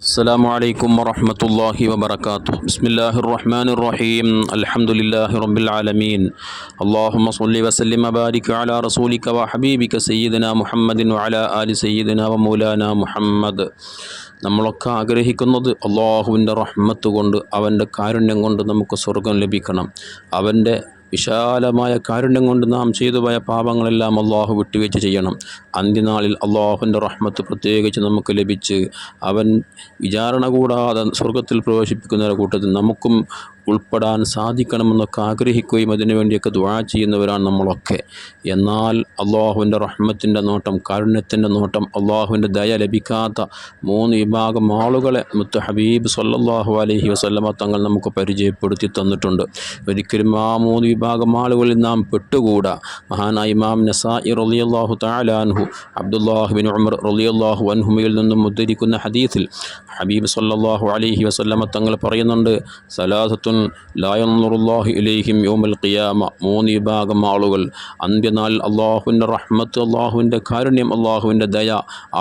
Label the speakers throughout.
Speaker 1: السلام عليكم ورحمة الله وبركاته بسم الله الرحمن الرحيم الحمد لله رب العالمين اللهم صل وسلم وبارك على رسولك وحبيبك سيدنا محمد وعلى آل سيدنا ومولانا മുഹമ്മദ് നമ്മളൊക്കെ ആഗ്രഹിക്കുന്നത് അള്ളാഹുവിൻ്റെ റഹ്മത്ത് കൊണ്ട് അവൻ്റെ കാരുണ്യം കൊണ്ട് നമുക്ക് സ്വർഗം ലഭിക്കണം അവൻ്റെ വിശാലമായ കാരുണ്യം കൊണ്ട് നാം ചെയ്തു പോയ പാപങ്ങളെല്ലാം അള്ളാഹു വിട്ടുവീഴ്ച ചെയ്യണം. അന്ത്യനാളിൽ അള്ളാഹുവിന്റെ റഹ്മത്ത് പ്രത്യേകിച്ച് നമുക്ക് ലഭിച്ച് അവൻ വിചാരണ കൂടാതെ സ്വർഗത്തിൽ പ്രവേശിപ്പിക്കുന്ന കൂട്ടത്തിൽ നമുക്കും ഉൾപ്പെടാൻ സാധിക്കണമെന്നൊക്കെ ആഗ്രഹിക്കുകയും അതിനുവേണ്ടിയൊക്കെ ദുആ ചെയ്യുന്നവരാണ് നമ്മളൊക്കെ. എന്നാൽ അള്ളാഹുവിന്റെ റഹ്മത്തിന്റെ നോട്ടം കാരുണ്യത്തിന്റെ നോട്ടം അള്ളാഹുവിന്റെ ദയ ലഭിക്കാത്ത മൂന്ന് വിഭാഗം ആളുകളെ മുത്ത് ഹബീബ് സല്ലാഹു അലഹി വസ്ലമ തങ്ങൾ നമുക്ക് പരിചയപ്പെടുത്തി തന്നിട്ടുണ്ട്. ഒരിക്കലും ആ മൂന്ന് വിഭാഗം ആളുകളിൽ നാം പെട്ടുകൂടാ. മഹാനായ ഇമാം നസായി റളിയല്ലാഹു തആലാൻഹു അബ്ദുല്ലാഹുബിൻ ഉമർ റളിയല്ലാഹു അൻഹുമയിൽ നിന്നും ഉദ്ധരിക്കുന്ന ഹദീസിൽ ഹബീബ് സല്ലല്ലാഹു അലൈഹി വസല്ലമ തങ്ങൾ പറയുന്നുണ്ട് സലാസത്തുൻ ലായന്നുറുല്ലാഹി ഇലൈഹിം യോമൽ ഖിയാമ മൂന്ന് വിഭാഗം ആളുകൾ. അന്ത്യനാൾ അള്ളാഹുവിന്റെ റഹ്മത്ത് അള്ളാഹുവിന്റെ കാരുണ്യം അള്ളാഹുവിന്റെ ദയ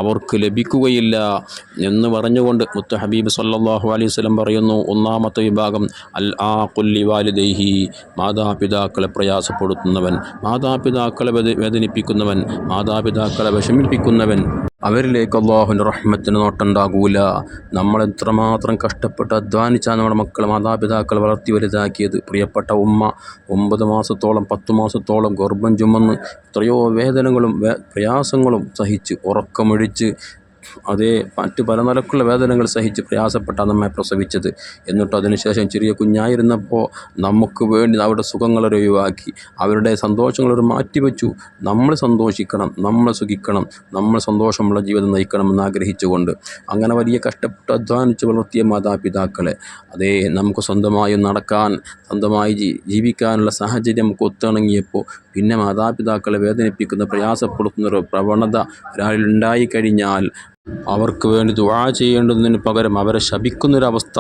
Speaker 1: അവർക്ക് ലഭിക്കുകയില്ല എന്ന് പറഞ്ഞുകൊണ്ട് മുത്ത ഹബീബ് സല്ലല്ലാഹു അലൈഹി വസല്ലം പറയുന്നു. ഒന്നാമത്തെ വിഭാഗം അൽ ആ കുല്ലി വാലിദൈഹി മാതാപിതാക്കളെ പ്രയാസപ്പെടുത്തുന്നവൻ മാതാപിതാക്കളെ വേദ വേദനിപ്പിക്കുന്നവൻ മാതാപിതാക്കളെ വിഷമിപ്പിക്കുന്നവൻ. അവരിലേക്ക് അള്ളാഹുവിന്റെ റഹ്മത്തിന് നോട്ടുണ്ടാകൂല. നമ്മൾ എത്രമാത്രം കഷ്ടപ്പെട്ട് അധ്വാനിച്ചാണ് നമ്മുടെ മക്കളെ മാതാപിതാക്കൾ വളർത്തി വലുതാക്കിയത്. പ്രിയപ്പെട്ട ഉമ്മ ഒമ്പത് മാസത്തോളം പത്ത് മാസത്തോളം ഗർഭം ചുമന്ന് എത്രയോ വേദനകളും പ്രയാസങ്ങളും സഹിച്ച് ഉറക്കമൊഴിച്ച് അതേ മറ്റ് പല നിലക്കുള്ള വേദനകൾ സഹിച്ച് പ്രയാസപ്പെട്ടാണ് നമ്മെ പ്രസവിച്ചത്. എന്നിട്ട് അതിനുശേഷം ചെറിയ കുഞ്ഞായിരുന്നപ്പോൾ നമുക്ക് വേണ്ടി അവരുടെ സുഖങ്ങളെ ഒഴിവാക്കി. അവരുടെ സന്തോഷങ്ങളൊരു മാറ്റിവെച്ചു നമ്മൾ സന്തോഷിക്കണം നമ്മൾ സുഖിക്കണം നമ്മൾ സന്തോഷമുള്ള ജീവിതം നയിക്കണമെന്ന് ആഗ്രഹിച്ചുകൊണ്ട്. അങ്ങനെ വലിയ കഷ്ടപ്പെട്ട് അധ്വാനിച്ച് വളർത്തിയ മാതാപിതാക്കളെ അതേ നമുക്ക് സ്വന്തമായി നടക്കാൻ സ്വന്തമായി ജീവിക്കാനുള്ള സാഹചര്യം നമുക്ക് ഒത്തിണങ്ങിയപ്പോൾ പിന്നെ മാതാപിതാക്കളെ വേദനിപ്പിക്കുന്ന പ്രയാസപ്പെടുത്തുന്ന ഒരു പ്രവണത ഒരാളിൽ ഉണ്ടായിക്കഴിഞ്ഞാൽ അവർക്ക് വേണ്ടി ദുആ ചെയ്യേണ്ടതിന് പകരം അവരെ ശപിക്കുന്നൊരവസ്ഥ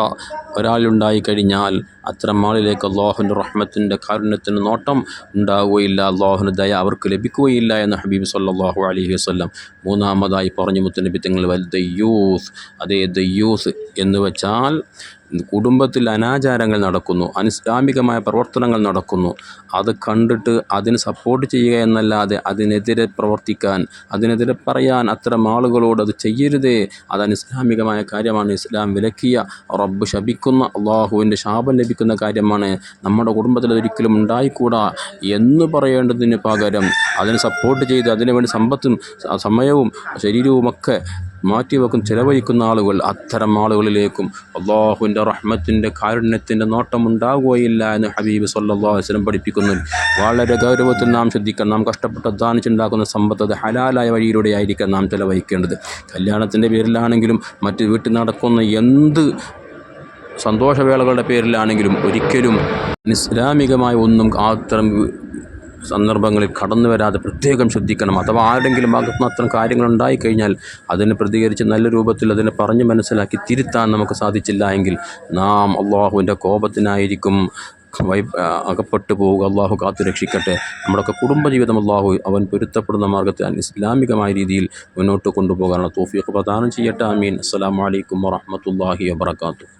Speaker 1: ഒരാളുണ്ടായി കഴിഞ്ഞാൽ അത്തരം ആളിലേക്ക് അള്ളാഹുന്റെ റഹ്മത്തിന്റെ കാരുണ്യത്തിന് നോട്ടം ഉണ്ടാവുകയില്ല. അള്ളാഹുന് ദയ അവർക്ക് ലഭിക്കുകയില്ല എന്ന് ഹബീബ് സല്ലാഹു അലഹി വസ്ലം മൂന്നാമതായി പറഞ്ഞു മുത്തനബി തങ്ങൾ വൽ ദയ്യൂസ് അതേ ദയ്യൂസ് എന്ന് വെച്ചാൽ കുടുംബത്തിൽ അനാചാരങ്ങൾ നടക്കുന്നു അനിസ്ലാമികമായ പ്രവർത്തനങ്ങൾ നടക്കുന്നു. അത് കണ്ടിട്ട് അതിന് സപ്പോർട്ട് ചെയ്യുക എന്നല്ലാതെ അതിനെതിരെ പ്രവർത്തിക്കാൻ അതിനെതിരെ പറയാൻ അത്തരം ആളുകളോട് അത് ചെയ്യരുതേ. അത് അനിസ്ലാമികമായ കാര്യമാണ്. ഇസ്ലാം വിലക്കിയ റബ്ബ് ശപിക്കുന്ന അള്ളാഹുവിന്റെ ശാപം ലഭിക്കുന്ന കാര്യമാണ്. നമ്മുടെ കുടുംബത്തിൽ അതൊരിക്കലും ഉണ്ടായിക്കൂടാ എന്ന് പറയേണ്ടതിന് പകരം അതിന് സപ്പോർട്ട് ചെയ്ത് അതിനുവേണ്ടി സമ്പത്തും സമയവും ശരീരവുമൊക്കെ മാറ്റിവെക്കും ചിലവഴിക്കുന്ന ആളുകൾ അത്തരം ആളുകളിലേക്കും അള്ളാഹുവിന്റെ റഹ്മത്തിന്റെ കാരുണ്യത്തിന്റെ നോട്ടം ഉണ്ടാകുകയില്ല എന്ന് ഹബീബ് സല്ലാസ്ലം പഠിപ്പിക്കുന്നു. വളരെ ഗൗരവത്തിൽ നാം ശ്രദ്ധിക്കണം. നാം കഷ്ടപ്പെട്ട് അധ്വാനിച്ചുണ്ടാക്കുന്ന സമ്പത്ത് അത് ഹലാലായ വഴിയിലൂടെ ആയിരിക്കാം നാം ചിലവഴിക്കേണ്ടത്. കല്യാണത്തിന്റെ പേരിലാണെങ്കിലും മറ്റ് വീട്ടിൽ നടക്കുന്ന എന്ത് സന്തോഷവേളകളുടെ പേരിലാണെങ്കിലും ഒരിക്കലും ഇസ്ലാമികമായ ഒന്നും അത്തരം സന്ദർഭങ്ങളിൽ കടന്നു വരാതെ പ്രത്യേകം ശ്രദ്ധിക്കണം. അഥവാ ആരുടെങ്കിലും ഭാഗത്തുനിന്ന് അത്തരം കാര്യങ്ങൾ ഉണ്ടായിക്കഴിഞ്ഞാൽ അതിനെ പ്രതികരിച്ച് നല്ല രൂപത്തിൽ അതിനെ പറഞ്ഞ് മനസ്സിലാക്കി തിരുത്താൻ നമുക്ക് സാധിച്ചില്ല എങ്കിൽ നാം അള്ളാഹുവിന്റെ കോപത്തിനായിരിക്കും വൈ അകപ്പെട്ടു പോവുക. അള്ളാഹു കാത്തു രക്ഷിക്കട്ടെ. നമ്മുടെയൊക്കെ കുടുംബജീവിതം അള്ളാഹു അവൻ പൊരുത്തപ്പെടുന്ന മാർഗത്തെ ഇസ്ലാമികമായ രീതിയിൽ മുന്നോട്ട് കൊണ്ടുപോകാനുള്ള തോഫിയൊക്കെ പ്രദാനം ചെയ്യട്ടെ. അമീൻ അസ്സാം വലൈക്കും വാഹമത്തല്ലാഹി വാബർക്കാത്തു